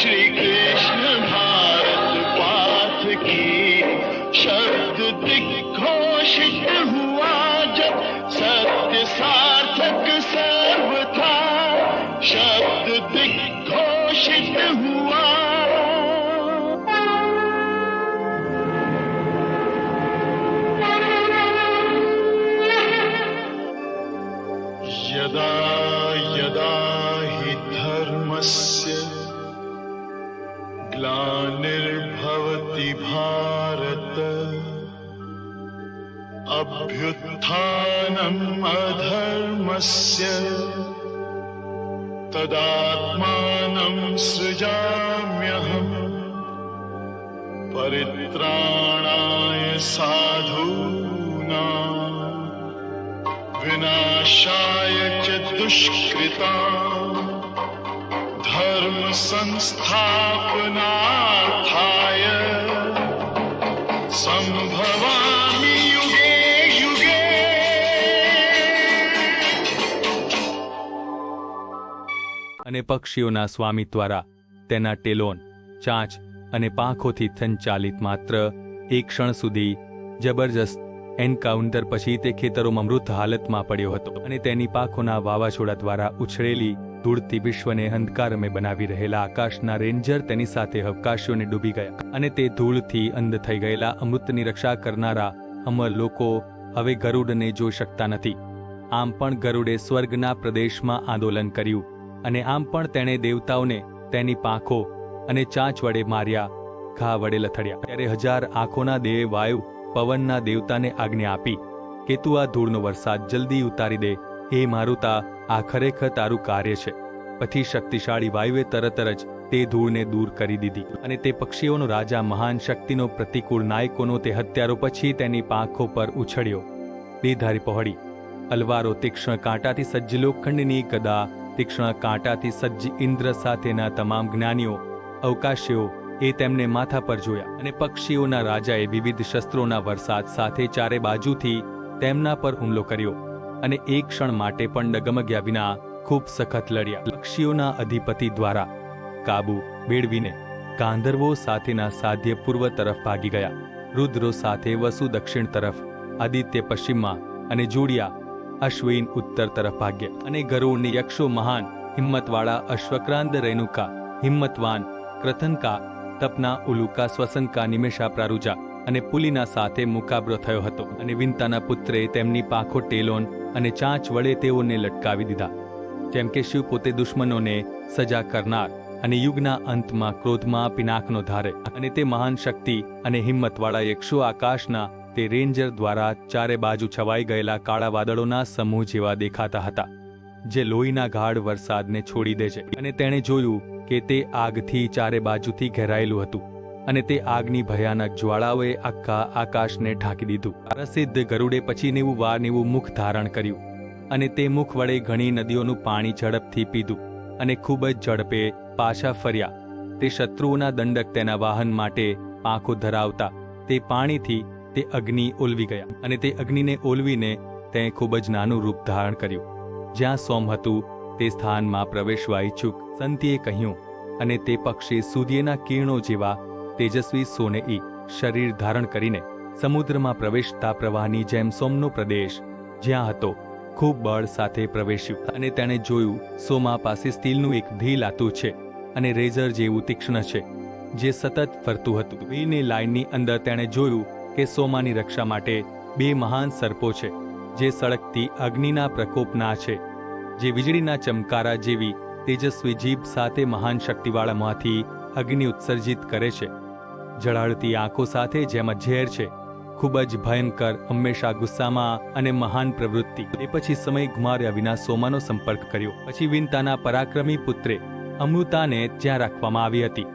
Shri Krishna Bharat path की शब्द दिग्घोषित हुआ जब सत्य सार्थक सर्व था शब्द दिग्घोषित हुआ यदा यदा अभ्युत्थानम् अधर्मस्य तदात्मानं सृजाम्यहम् परित्राणाय साधूनाम् विनाशाय च दुष्कृता धर्म અને પક્ષીઓના સ્વામી દ્વારા તેના ટેલોન, ચાંચ અને પાંખોથી સંચાલિત માત્ર એક ક્ષણ સુધી જબરજસ્ત એન્કાઉન્ટર પછી તે ખેતરોમાં મૃત હાલતમાં પડ્યો હતો અને તેની પાંખોના વાવાઝોડા દ્વારા ઉછળેલી ધૂળથી વિશ્વને અંધકારમય બનાવી રહેલા આકાશના રેન્જર તેની સાથે અવકાશીઓને ડૂબી ગયા અને તે ધૂળથી અંધ થઈ ગયેલા અમૃતની રક્ષા કરનારા અમર લોકો હવે ગરુડને જોઈ શકતા નથી. આમ પણ ગરુડે સ્વર્ગના પ્રદેશમાં આંદોલન કર્યું. અને આમ પણ તેણે દેવતાઓને તેની પાંખો અને ચાંચ વડે માર્યા, ઘા વડે લથડ્યા. ત્યારે હજાર આંખોના દેવે વાયુ પવનના દેવતાને આજ્ઞા આપી કે તું આ ધૂળનો વરસાદ જલ્દી ઉતારી દે. એ મારુતા, આ ખરેખર તારું કાર્ય છે. પછી શક્તિશાળી વાયુએ તરત જ તે ધૂળને દૂર કરી દીધી અને તે પક્ષીઓનો રાજા મહાન શક્તિનો પ્રતિકૂળ નાયકોનો તે હત્યારો પછી તેની પાંખો પર ઉછળ્યો. બેધારી પહોળી, અલવારો તીક્ષ્ણ કાંટાથી સજ્જ લોખંડની ગદા તીક્ષ્ણ કાંટાથી સજ્જ ઇન્દ્ર સાથેના તમામ જ્ઞાનીઓ, અવકાશીઓ એ તેમને માથા પર જોયા અને પક્ષીઓના રાજાએ વિવિધ શસ્ત્રોના વરસાદ સાથે ચારે બાજુથી તેમના પર હુમલો કર્યો અને એક ક્ષણ માટે પણ ડગમગ્યા વિના ખૂબ સખત લડ્યા. પક્ષીઓના અધિપતિ દ્વારા કાબુ મેળવીને ગાંધર્વો સાથેના સાધ્ય પૂર્વ તરફ ભાગી ગયા. રુદ્રો સાથે વસુ દક્ષિણ તરફ, આદિત્ય પશ્ચિમમાં અને જોડિયા અશ્વિન ઉત્તર તરફ ભાગ્યા અને ગરુડની યક્ષો મહાન હિંમતવાળા અશ્વક્રાંત રેણુકા, હિંમતવાન ક્રથનકા, તપના ઉલુકા સ્વસંકા નિમેષા પ્રારુજા અને પુલીના સાથે મુકાબરો થયો હતો અને વિંતાના પુત્રે તેમની પાંખો ટેલોન અને ચાંચ વડે તેઓને લટકાવી દીધા. જેમ કે શિવ પોતે દુશ્મનોને સજા કરનાર અને યુગના અંતમાં ક્રોધમાં પિનાકનો ધારે અને તે મહાન શક્તિ અને હિંમતવાળા યક્ષો આકાશના તે રેન્જર દ્વારા ચારે બાજુ છવાઈ ગયેલા કાળા વાદળોના સમૂહ જેવા દેખાતા હતા, જે લોહીના ગાઢ વરસાદને છોડી દે છે. અને તેણે જોયું કે તે આગથી ચારે બાજુથી ઘેરાયેલું હતું અને તે આગની ભયાનક જ્વાળાઓએ આખા આકાશને ઢાંકી દીધું. પ્રસિદ્ધ ગરુડે પછી નેવું વાર નેવું મુખ ધારણ કર્યું અને તે મુખ વડે ઘણી નદીઓનું પાણી ઝડપથી પીધું અને ખૂબ જ ઝડપે પાછા ફર્યા. તે શત્રુઓના દંડક તેના વાહન માટે પાંખો ધરાવતા તે પાણીથી તે અગ્નિ ઓલવી ગયા અને તે અગ્નિને ઓલવીને તેણે ખૂબ જ નાનું રૂપ ધારણ કર્યું. જ્યાં સોમ હતું, તે સ્થાનમાં પ્રવેશવા ઈચ્છુક સંતિએ કહ્યું અને તે પક્ષી સૂર્યના કિરણો જેવા તેજસ્વી સોને ઈ શરીર ધારણ કરીને સમુદ્રમાં પ્રવેશતા પ્રવાહની જેમ સોમનો પ્રદેશ જ્યાં હતો, ખૂબ બળ સાથે પ્રવેશ્યું અને તેણે જોયું, સોમા પાસે સ્ટીલનું એક ધીલ આતું છે અને રેઝર જેવું તીક્ષ્ણ છે, જે સતત ફરતું હતું. વીની લાઇનની અંદર તેણે જોયું કે સોમાની રક્ષા માટે બે મહાન સર્પો છે, જે સળગતી અગ્નિના પ્રકોપના છે, જે વીજળીના ચમકારા જેવી તેજસ્વી જીભ સાથે મહાન શક્તિવાળામાંથી અગ્નિ ઉત્સર્જિત કરે છે. જળાળતી આંખો સાથે જેમાં ઝેર છે, ખૂબ જ ભયંકર, હંમેશા ગુસ્સામાં અને મહાન પ્રવૃત્તિ. એ પછી સમય ગુમાવ્યા વિના સોમાનો સંપર્ક કર્યો. પછી વિનતાના પરાક્રમી પુત્રે અમૃતાને ત્યાં રાખવામાં આવી હતી.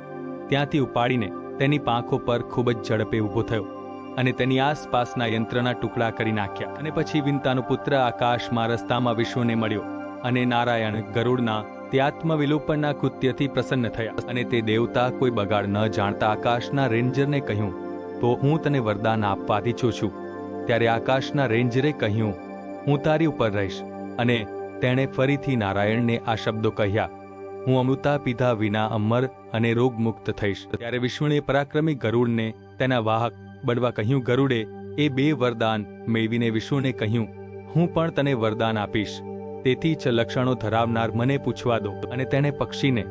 ત્યાંથી ઉપાડીને તેની પાંખો પર ખૂબ જ ઝડપે ઊભો થયો. અને તેની આસપાસના યંત્રના ટુકડા કરી નાખ્યા. અને પછી વિંતાનો પુત્ર આકાશમાં રસ્તામાં વિશ્વને મળ્યો અને નારાયણ ગરુડના તે આત્મવિલોપનના કૃત્યથી પ્રસન્ન થયા. અને તે દેવતા કોઈ બગાડ ન જાણતા આકાશના રેન્જરને કહ્યું, તો હું તને વરદાન આપવા ઈચ્છું છું. ત્યારે આકાશના રેન્જરે કહ્યું, હું તારી ઉપર રહીશ. અને તેણે ફરીથી નારાયણને આ શબ્દો કહ્યા, હું અમૃતા પીધા વિના અમર અને રોગમુક્ત થઈશ. ત્યારે વિષ્ણુએ પરાક્રમી ગરુડને તેના વાહક બનવા કહ્યું, ગરુડે, એ બે વરદાન મેળવીને વિષ્ણુને કહ્યું, હું પણ તને વરદાન આપીશ. તેથી જ લક્ષણો ધરાવનાર મને પૂછવા દો. અને તેણે પક્ષીને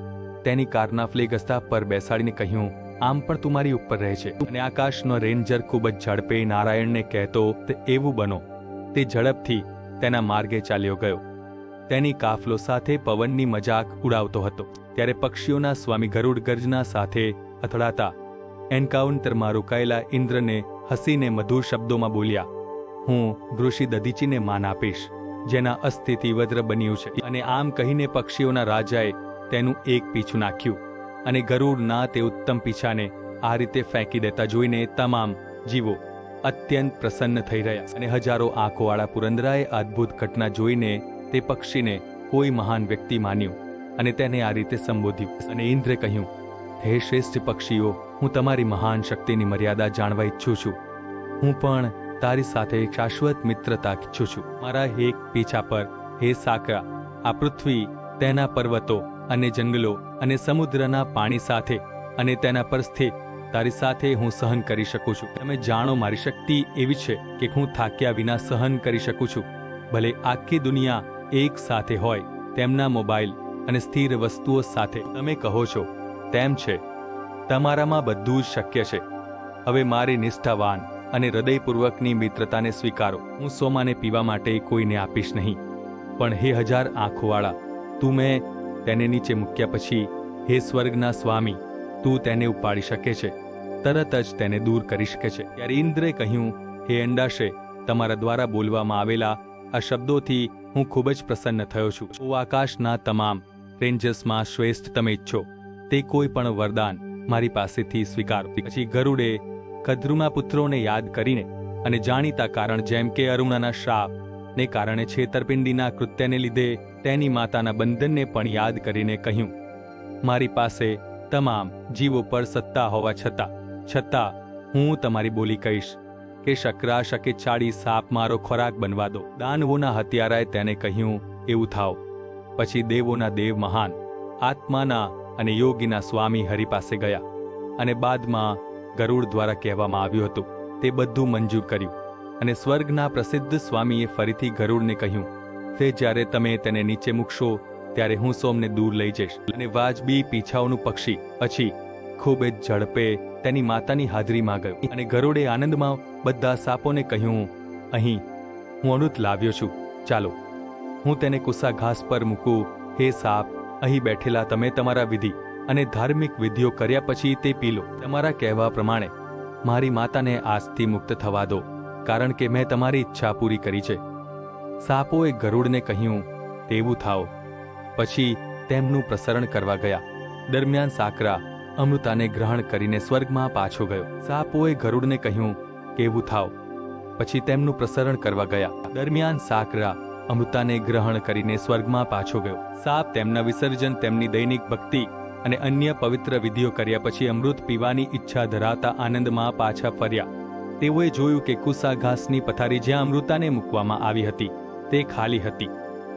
તેની કારના ફ્લેગસ્તા પર બેસાડીને કહ્યું, આમ પણ તું મારી ઉપર રહે છે. અને આકાશનો રેન્જર ખૂબ જ ઝડપે નારાયણને કહેતો, તે એવું બનો. તે ઝડપથી તેના માર્ગે ચાલ્યો ગયો. તેની કાફલો સાથે પવનની મજાક ઉડાવતો હતો. ત્યારે પક્ષીઓના સ્વામી ગરુડ ગર્જના સાથે અથડાતા એન્કાઉન્ટરમાં રોકાયેલા ઇન્દ્રને, હસીને મધુર શબ્દોમાં બોલ્યા, હું ઋષિ દધીચીને માન આપીશ, જેના અસ્થિથી વજ્ર બન્યું છે. અને આમ કહીને પક્ષીઓના રાજાએ તેનું એક પીછું નાખ્યું, અને ગરુડના તે ઉત્તમ પીછાને આ રીતે ફેંકી દેતા જોઈને તમામ જીવો અત્યંત પ્રસન્ન થઈ રહ્યા અને હજારો આંખોવાળા પુરંદરાએ અદ્ભુત ઘટના જોઈને તે પક્ષીને કોઈ મહાન વ્યક્તિ માન્યું અને તેને આ રીતે સંબોધ્યું. અને ઇન્દ્રે કહ્યું હે શ્રેષ્ઠ પક્ષીઓ, હું તમારી મહાન શક્તિની મર્યાદા જાણવા ઈચ્છું છું. હું પણ તારી સાથે શાશ્વત મિત્રતા ઈચ્છું છું. મારા એક પીછા પર, હે સાકરા આ પૃથ્વી, તેના પર્વતો અને જંગલો અને સમુદ્રના પાણી સાથે અને તેના પર સ્થિત, તારી સાથે હું સહન કરી શકું છું. તમે જાણો મારી શક્તિ એવી છે કે હું થાક્યા વિના સહન કરી શકું છું. ભલે આખી દુનિયા એક સાથે હોય, તેમના મોબાઈલ અને સ્થિર વસ્તુઓ સાથે. તમે કહો છો તેમ છે, તમારામાં બધું જ શક્ય છે. હવે મારી નિષ્ઠાવાન અને હૃદયપૂર્વકની મિત્રતાને સ્વીકારો. હું સોમાને પીવા માટે કોઈને આપીશ નહીં. પણ હે હજાર આંખોવાળા, તું મેં તેને નીચે મૂક્યા પછી, હે સ્વર્ગના સ્વામી, તું તેને ઉપાડી શકે છે, તરત જ તેને દૂર કરી શકે છે. ત્યારે ઇન્દ્રે કહ્યું, હે અંડાશે, તમારા દ્વારા બોલવામાં આવેલા આ શબ્દોથી હું ખૂબ જ પ્રસન્ન થયો છું. હું આકાશના તમામ રેન્જર્સમાં શ્રેષ્ઠ તમે ઈચ્છો તે કોઈ પણ વરદાન મારી પાસેથી સ્વીકારો. પછી ગરુડે કદ્રુમા પુત્રોને યાદ કરીને અને જાણીતા કારણ જેમ કે અરુણાના શાપ ને કારણે છેતરપિંડીના કૃત્યને લીધે તેની માતાના બંધનને પણ યાદ કરીને કહ્યું, મારી પાસે તમામ જીવો પર સત્તા હોવા છતાં છતાં હું તમારી બોલી કહીશ કે શકરા શકે ચાડી સાપ મારો ખોરાક બનવા દો. દાનવોના હત્યારાએ તેને કહ્યું, એવું થાવ. પછી દેવોના દેવ મહાન આત્માના અને યોગીના સ્વામી હરિ પાસે ગયા અને બાદમાં ગરુડ દ્વારા કહેવામાં આવ્યું હતું, તે બધું મંજૂર કર્યું. અને સ્વર્ગના પ્રસિદ્ધ સ્વામીએ ફરીથી ગરુડને કહ્યું તે જ્યારે તમે તેને નીચે મૂકશો, ત્યારે હું સોમને દૂર લઈ જઈશ. અને વાજબી પીછાઓનું પક્ષી, પછી ખૂબ જ ઝડપે તેની માતાની હાજરીમાં ગયું. અને ગરુડે આનંદમાં બધા સાપોને કહ્યું, અહીં હું અનુત લાવ્યો છું. ચાલો, હું તેને કુસા ઘાસ પર મૂકું. હે સાપ અહીં બેઠેલા તમે તમારા વિધિ અને ધાર્મિક વિધિઓ કર્યા પછી તે પી લો. તમારા કહેવા પ્રમાણે, મારી માતાને આજથી મુક્ત થવા દો, કારણ કે મેં તમારી ઈચ્છા પૂરી કરી છે. સાપોએ ગરુડને કહ્યું, તેવું થાઓ. પછી તેમનું પ્રસરણ કરવા ગયા. દરમિયાન સાકરા અમૃતાને ગ્રહણ કરીને સ્વર્ગમાં પાછો ગયો. સાપોએ ગરુડને કહ્યું, કેવું થાવ પછી તેમનું પ્રસરણ કરવા ગયા. દરમિયાન સાકરા અમૃતાને ગ્રહણ કરીને સ્વર્ગમાં પાછો ગયો. સાપ તેમના વિસર્જન, તેમની દૈનિક ભક્તિ અને અન્ય પવિત્ર વિધિઓ કર્યા પછી અમૃત પીવાની ઈચ્છા ધરાવતા આનંદમાં પાછા ફર્યા. તેઓએ જોયું કે કુસા ઘાસની પથારી જ્યાં અમૃતાને મૂકવામાં આવી હતી, તે ખાલી હતી.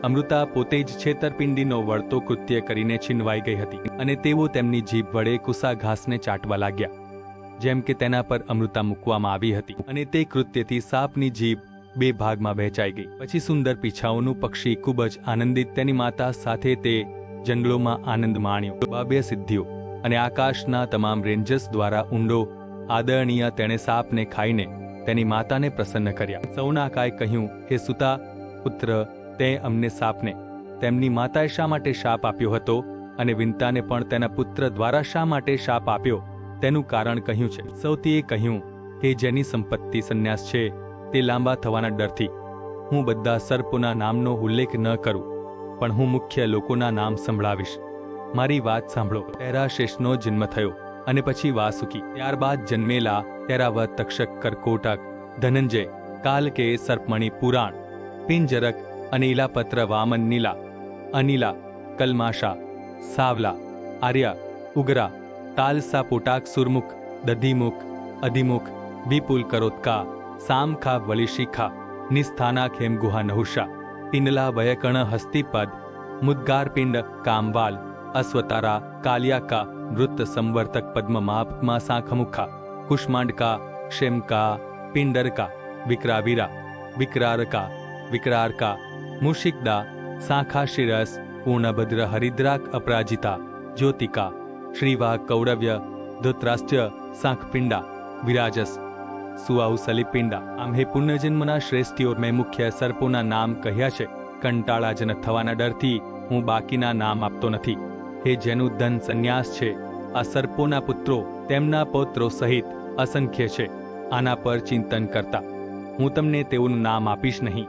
અમૃતા પોતે જ છેતરપિંડીનો વળતો કૃત્ય કરીને છીનવાઈ ગઈ હતી અને તેઓ તેમની જીભ વડે કુસા ઘાસને ચાટવા લાગ્યા. જેમ કે તેના પર અમૃતા મૂકવામાં આવી હતી અને તે કૃત્યથી સાપની જીભ બે ભાગમાં વહેંચાઈ ગઈ. પછી સુંદર પીછાઓનું પક્ષી ખૂબ જ આનંદિત તેની માતા સાથે તે જંગલોમાં આનંદ માણ્યો. બાબે સિદ્ધિઓ અને આકાશના તમામ રેન્જર્સ દ્વારા ઊંડો, આદરણીય તેણે સાપને ખાઈને તેની માતાને પ્રસન્ન કર્યા. સૌનાકાએ કહ્યું, હે સુતા, પુત્ર, તે અમને સાપને. તેમની માતાએ શા માટે શાપ આપ્યો હતો અને વિંતાને પણ તેના પુત્ર દ્વારા શા માટે શાપ આપ્યો? તેનું કારણ કહ્યું છે. સૌથી કહ્યું કે જેની સંપત્તિ સંન્યાસ છે તે લાંબા થવાના ડરથી હું બધા સર્પોના નામનો ઉલ્લેખ ન કરું, પણ હું મુખ્ય લોકોના નામ સંભળાવીશ. મારી વાત સાંભળો. પહેરાશેષનો જન્મ થયો અને પછી વાસુકી. ત્યારબાદ જન્મેલા તેરાવત તક્ષક, કરકોટક, ધનંજય, કાલકે સર્પમણિ, પુરાણ, પિંજરક અનિલાપત્ર વામન, નીલા, અનિલા, કલમાશા, સાવલા, આર્યા, ઉગરા, તાલસા, પોટાક, સુરમુખ, દધીમુખ, અધિમુખ, વિપુલ, કરોત્કા साम खा वली शिखा निस्थाना ಸಾಂಖಾ ವಲಿಶಿಖಾ ನಿಸ್ಥಾನ ಖೇಮಗುಹ ನಹುಷಾ ಪಿಂಡಲಾ मुद्गार पिंड कामवाल, अस्वतारा कालिया का नृत्य संवर्तक पद्म माप मा सांख मुखा कुष्मांड का सांखमुखा का शेमका पिंडरका, विक्रावीरा, विक्रारका विक्रारका मुशिकदा सांखा शिरस, पूर्णभद्र हरिद्राक अपराजिता, ज्योतिका, श्रीवा कौरव्य, धुतराष्ट्र, सांखपिंडा, विराजस સુઆઉ સલીપિંડા આમ હે પુનર્જન્મના શ્રેષ્ઠીઓ મેં મુખ્ય સર્પોના નામ કહ્યા છે. કંટાળાજનક થવાના ડરથી હું બાકીના નામ આપતો નથી. હે જેનું ધન સંન્યાસ છે, આ સર્પોના પુત્રો તેમના પૌત્રો સહિત અસંખ્ય છે. આના પર ચિંતન કરતા. હું તમને તેઓનું નામ આપીશ નહીં.